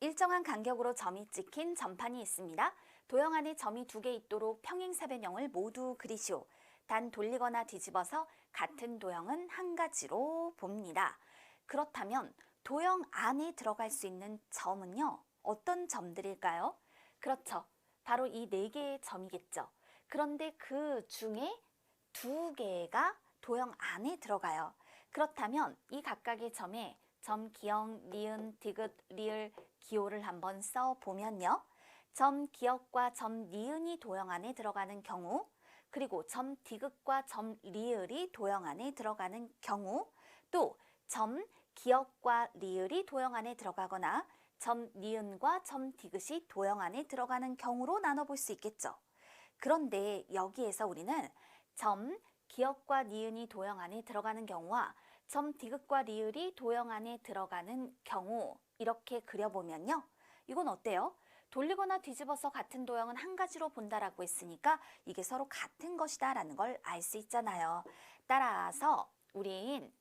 일정한 간격으로 점이 찍힌 점판이 있습니다. 도형 안에 점이 두 개 있도록 평행사변형을 모두 그리시오. 단 돌리거나 뒤집어서 같은 도형은 한 가지로 봅니다. 그렇다면 도형 안에 들어갈 수 있는 점은요. 어떤 점들일까요? 그렇죠. 바로 이 네 개의 점이겠죠. 그런데 그 중에 두 개가 도형 안에 들어가요. 그렇다면 이 각각의 점에 점, 기역, 니은, 디귿, 리을, 기호를 한번 써 보면요. 점, 기역과 점, 니은이 도형 안에 들어가는 경우, 그리고 점, 디귿과 점, 리을이 도형 안에 들어가는 경우, 또 점, 기역과 리을이 도형 안에 들어가거나 점, 니은과 점, 디귿이 도형 안에 들어가는 경우로 나눠볼 수 있겠죠. 그런데 여기에서 우리는 점, 기역과 니은이 도형 안에 들어가는 경우와 점, 디귿과 리을이 도형 안에 들어가는 경우 이렇게 그려보면요. 이건 어때요? 돌리거나 뒤집어서 같은 도형은 한 가지로 본다라고 했으니까 이게 서로 같은 것이다 라는 걸 알 수 있잖아요. 따라서 우린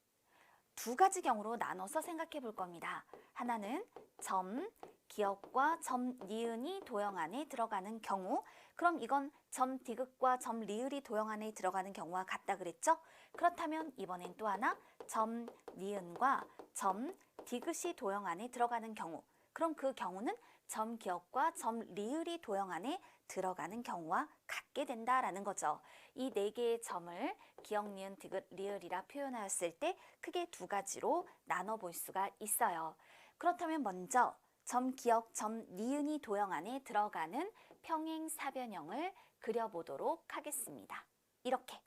두 가지 경우로 나눠서 생각해 볼 겁니다. 하나는 점, 기역과 점, 니은이 도형 안에 들어가는 경우 그럼 이건 점, 디귿과 점, 리을이 도형 안에 들어가는 경우와 같다 그랬죠? 그렇다면 이번엔 또 하나 점, 니은과 점, 디귿이 도형 안에 들어가는 경우 그럼 그 경우는 점, 기역과 점, 리을이 도형 안에 들어가는 경우와 같게 된다라는 거죠. 이 네 개의 점을 기역, 니은, 디귿, 리을이라 표현하였을 때 크게 두 가지로 나눠 볼 수가 있어요. 그렇다면 먼저 점, 기역, 점, 니은이 도형 안에 들어가는 평행 사변형을 그려보도록 하겠습니다. 이렇게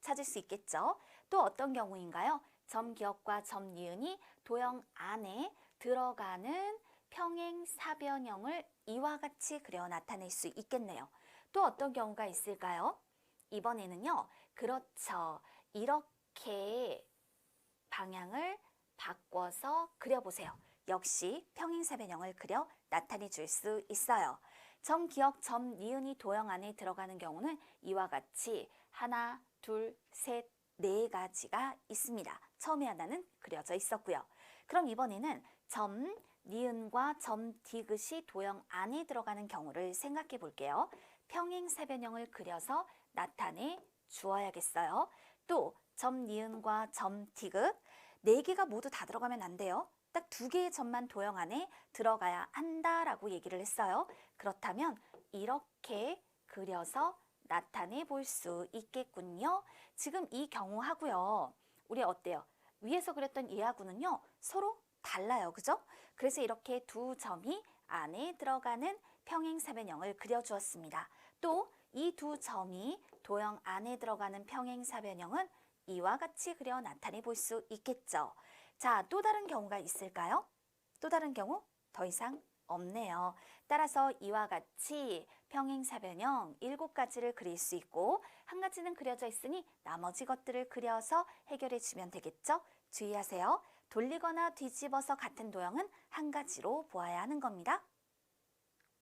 찾을 수 있겠죠? 또 어떤 경우인가요? 점, 기역과 점, 니은이 도형 안에 들어가는 평행사변형을 이와 같이 그려 나타낼 수 있겠네요. 또 어떤 경우가 있을까요? 이번에는요. 그렇죠. 이렇게 방향을 바꿔서 그려보세요. 역시 평행사변형을 그려 나타내 줄 수 있어요. 점, 기역, 점, 니은이 도형 안에 들어가는 경우는 이와 같이 하나, 둘, 셋, 네 가지가 있습니다. 처음에 하나는 그려져 있었고요. 그럼 이번에는 점, 니은과 점, 디귿이 도형 안에 들어가는 경우를 생각해 볼게요. 평행사변형을 그려서 나타내 주어야겠어요. 또 점, 니은과 점, 디귿 네 개가 모두 다 들어가면 안 돼요. 딱 두 개의 점만 도형 안에 들어가야 한다라고 얘기를 했어요. 그렇다면 이렇게 그려서 나타내 볼 수 있겠군요. 지금 이 경우 하고요. 우리 어때요? 위에서 그렸던 얘하고는요. 서로 달라요. 그죠? 그래서 이렇게 두 점이 안에 들어가는 평행사변형을 그려주었습니다. 또 이 두 점이 도형 안에 들어가는 평행사변형은 이와 같이 그려 나타내 볼 수 있겠죠. 자, 또 다른 경우가 있을까요? 또 다른 경우 더 이상 없네요. 따라서 이와 같이 평행사변형 일곱 가지를 그릴 수 있고 한 가지는 그려져 있으니 나머지 것들을 그려서 해결해 주면 되겠죠? 주의하세요. 돌리거나 뒤집어서 같은 도형은 한 가지로 보아야 하는 겁니다.